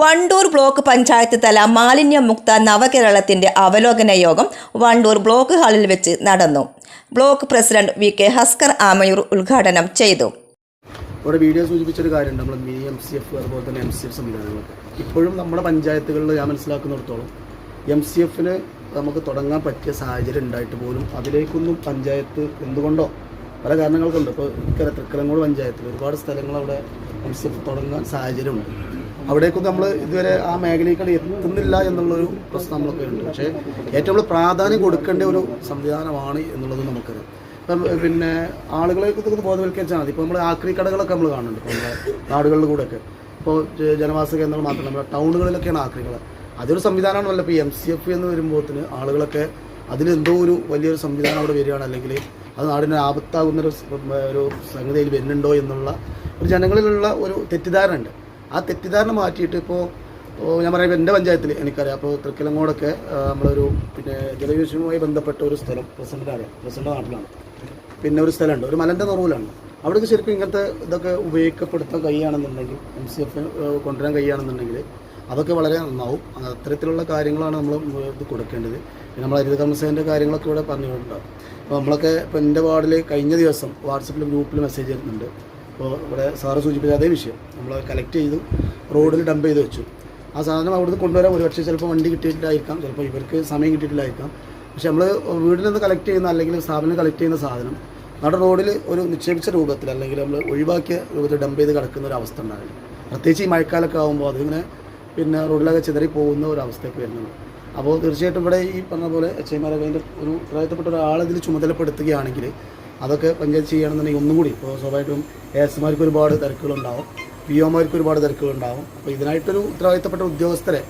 Vandoor block panchayat തല മാലിന്യമുക്ത നവകേരളത്തിന്റെ അവലോകന യോഗം വണ്ടൂർ ബ്ലോക്ക് ഹാളിൽ വെച്ച് നടന്നു. Block president V K Haskar Amayur ഉദ്ഘാടനം ചെയ്തു. ഇവിടെ വീഡിയോ സൂചിപ്പിച്ചൊരു കാര്യമുണ്ട്. നമ്മൾ ബി എം സി എഫ് അതുപോലെ തന്നെ എം സി എഫ് ഇപ്പോഴും നമ്മുടെ പഞ്ചായത്തുകളിൽ ഞാൻ മനസ്സിലാക്കുന്നിടത്തോളം എം സി എഫിന് നമുക്ക് തുടങ്ങാൻ പറ്റിയ സാഹചര്യം ഉണ്ടായിട്ട് പോലും അതിലേക്കൊന്നും പഞ്ചായത്ത് എന്തുകൊണ്ടോ പല കാരണങ്ങൾക്കുണ്ട്. ഇപ്പോൾ തൃക്കലങ്ങോട് പഞ്ചായത്തിൽ ഒരുപാട് സ്ഥലങ്ങൾ അവിടെ എം സി എഫ് തുടങ്ങാൻ സാഹചര്യമുണ്ട്. അവിടേക്കൊന്നും നമ്മൾ ഇതുവരെ ആ മേഖലയിലേക്ക് എത്തുന്നില്ല എന്നുള്ളൊരു പ്രശ്നം നമ്മളൊക്കെ ഉണ്ട്. പക്ഷേ ഏറ്റവും കൂടുതൽ പ്രാധാന്യം കൊടുക്കേണ്ട ഒരു സംവിധാനമാണ് എന്നുള്ളത് നമുക്കറിയാം. ഇപ്പം പിന്നെ ആളുകളെ ഇതൊക്കെ ബോധവൽക്കരിച്ചാൽ മതി. ഇപ്പോൾ നമ്മൾ ആക്രി കടകളൊക്കെ നമ്മൾ കാണുന്നുണ്ട്. ഇപ്പോൾ നമ്മുടെ നാടുകളിൽ കൂടെയൊക്കെ. ഇപ്പോൾ ജനവാസ കേന്ദ്രങ്ങൾ മാത്രമല്ല ടൗണുകളിലൊക്കെയാണ് ആക്രികൾ അതൊരു സംവിധാനമാണല്ലോ. ഇപ്പോൾ എം സി എഫ് എന്ന് വരുമ്പോഴത്തിന് ആളുകളൊക്കെ അതിലെന്തോ ഒരു വലിയൊരു സംവിധാനം അവിടെ വരികയാണ്. അല്ലെങ്കിൽ അത് നാടിന് ആപത്താകുന്ന ഒരു സംഗതിയിൽ വരുന്നുണ്ടോ എന്നുള്ള ഒരു ജനങ്ങളിലുള്ള ഒരു തെറ്റിദ്ധാരണ ഉണ്ട്. ആ തെറ്റിദ്ധാരണ മാറ്റിയിട്ട് ഇപ്പോൾ ഞാൻ പറയാം എന്റെ പഞ്ചായത്തിൽ എനിക്കറിയാം. അപ്പോൾ തൃക്കിലങ്ങോടൊക്കെ നമ്മളൊരു പിന്നെ ജലവിഷയവുമായി ബന്ധപ്പെട്ട ഒരു സ്ഥലം പ്രസിഡന്റ് അറിയാം പ്രസിഡന്റ് നാട്ടിലാണ്. പിന്നെ ഒരു സ്ഥലമുണ്ട്. ഒരു മലന്റെ നിറവിലാണ് അവിടേക്ക് ശരിക്കും ഇങ്ങനത്തെ ഇതൊക്കെ ഉപയോഗിക്കപ്പെടുത്താൻ കഴിയുകയാണെന്നുണ്ടെങ്കിൽ എം സി എഫ് കൊണ്ടുവരാൻ കഴിയുകയാണെന്നുണ്ടെങ്കിൽ അതൊക്കെ വളരെ നന്നാവും. അത്തരത്തിലുള്ള കാര്യങ്ങളാണ് നമ്മൾ ഇത് കൊടുക്കേണ്ടത്. പിന്നെ നമ്മൾ ഹരിത കർമ്മസേനന്റെ കാര്യങ്ങളൊക്കെ ഇവിടെ പറഞ്ഞിട്ടുണ്ടാവും അപ്പോൾ നമ്മളൊക്കെ ഇപ്പോൾ എന്റെ വാർഡിൽ കഴിഞ്ഞ ദിവസം വാട്സപ്പിൽ ഗ്രൂപ്പിൽ മെസ്സേജ് ചെയ്യുന്നുണ്ട് അപ്പോൾ ഇവിടെ സാറ് സൂചിപ്പിച്ച അതേ വിഷയം. നമ്മൾ കളക്ട് ചെയ്തു റോഡിൽ ഡംപ് ചെയ്ത് വെച്ചു. ആ സാധനം അവിടുന്ന് കൊണ്ടുവരാൻ ഒരുപക്ഷെ ചിലപ്പോൾ വണ്ടി കിട്ടിയിട്ടില്ലായിരിക്കാം ചിലപ്പോൾ ഇവർക്ക് സമയം കിട്ടിയിട്ടില്ലായിരിക്കാം. പക്ഷെ നമ്മൾ വീട്ടിൽ നിന്ന് കളക്ട് ചെയ്യുന്ന അല്ലെങ്കിൽ സ്ഥാപനം കളക്ട് ചെയ്യുന്ന സാധനം നട റോഡിൽ ഒരു നിക്ഷേപിച്ച രൂപത്തിൽ അല്ലെങ്കിൽ നമ്മൾ ഒഴിവാക്കിയ രൂപത്തിൽ ഡംപ് ചെയ്ത് കിടക്കുന്ന ഒരു അവസ്ഥ ഉണ്ടായിരുന്നു പ്രത്യേകിച്ച് ഈ മഴക്കാലമൊക്കെ ആകുമ്പോൾ അതിങ്ങനെ പിന്നെ റോഡിലൊക്കെ ചിതറി പോകുന്ന ഒരു അവസ്ഥയൊക്കെ വരുന്നുണ്ട്. അപ്പോൾ തീർച്ചയായിട്ടും ഇവിടെ ഈ പറഞ്ഞ പോലെ എച്ച് അതിന്റെ ഒരു ഉത്തരവാദിത്തപ്പെട്ട ഒരാളതിൽ ചുമതലപ്പെടുത്തുകയാണെങ്കിൽ അതൊക്കെ പഞ്ചായത്ത് ചെയ്യുകയാണെന്നുണ്ടെങ്കിൽ ഒന്നും കൂടി. ഇപ്പോൾ സ്വാഭാവികമായിട്ടും എസ്മാർക്ക് ഒരുപാട് തിരക്കുകളുണ്ടാവും. പി ഒമാർക്ക് ഒരുപാട് തിരക്കുകളുണ്ടാവും. അപ്പോൾ ഇതിനായിട്ടൊരു ഉത്തരവാദിത്തപ്പെട്ട ഉദ്യോഗസ്ഥരെ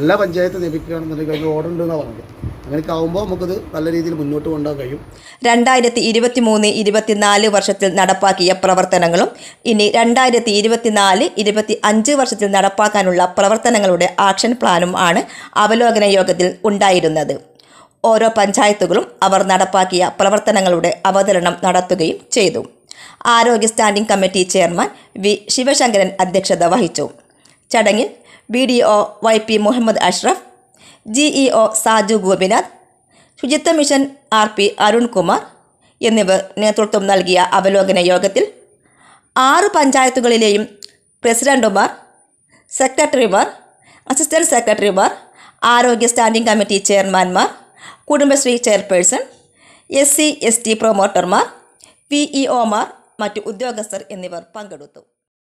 എല്ലാ പഞ്ചായത്തും നിയമിക്കുകയാണെന്നുണ്ടെങ്കിൽ അതിന് ഓർഡർ ഉണ്ടെന്നാണ് പറഞ്ഞത്. അങ്ങനെയൊക്കെ ആകുമ്പോൾ നമുക്കത് നല്ല രീതിയിൽ മുന്നോട്ട് കൊണ്ടുപോകാൻ കഴിയും. രണ്ടായിരത്തി ഇരുപത്തി മൂന്ന് ഇരുപത്തിനാല് വർഷത്തിൽ നടപ്പാക്കിയ പ്രവർത്തനങ്ങളും ഇനി രണ്ടായിരത്തി ഇരുപത്തിനാല് ഇരുപത്തി അഞ്ച് വർഷത്തിൽ നടപ്പാക്കാനുള്ള പ്രവർത്തനങ്ങളുടെ ആക്ഷൻ പ്ലാനും ആണ് അവലോകന യോഗത്തിൽ ഉണ്ടായിരുന്നത്. ഓരോ പഞ്ചായത്തുകളും അവർ നടപ്പാക്കിയ പ്രവർത്തനങ്ങളുടെ അവതരണം നടത്തുകയും ചെയ്തു. ആരോഗ്യ standing committee chairman V. Sivasankaran അധ്യക്ഷത വഹിച്ചു. ചടങ്ങിൽ B D O Y P Muhammad Ashraf G E O Saju Gopinath ശുചിത്വ മിഷൻ ആർ പി അരുൺകുമാർ എന്നിവർ നേതൃത്വം നൽകിയ അവലോകന യോഗത്തിൽ ആറ് പഞ്ചായത്തുകളിലെയും പ്രസിഡന്റുമാർ സെക്രട്ടറിമാർ അസിസ്റ്റന്റ് സെക്രട്ടറിമാർ ആരോഗ്യ standing committee ചെയർമാൻമാർ Kudumbashree chairperson S C S T പ്രൊമോട്ടർമാർ P E ഒമാർ മറ്റ് ഉദ്യോഗസ്ഥർ എന്നിവർ പങ്കെടുത്തു.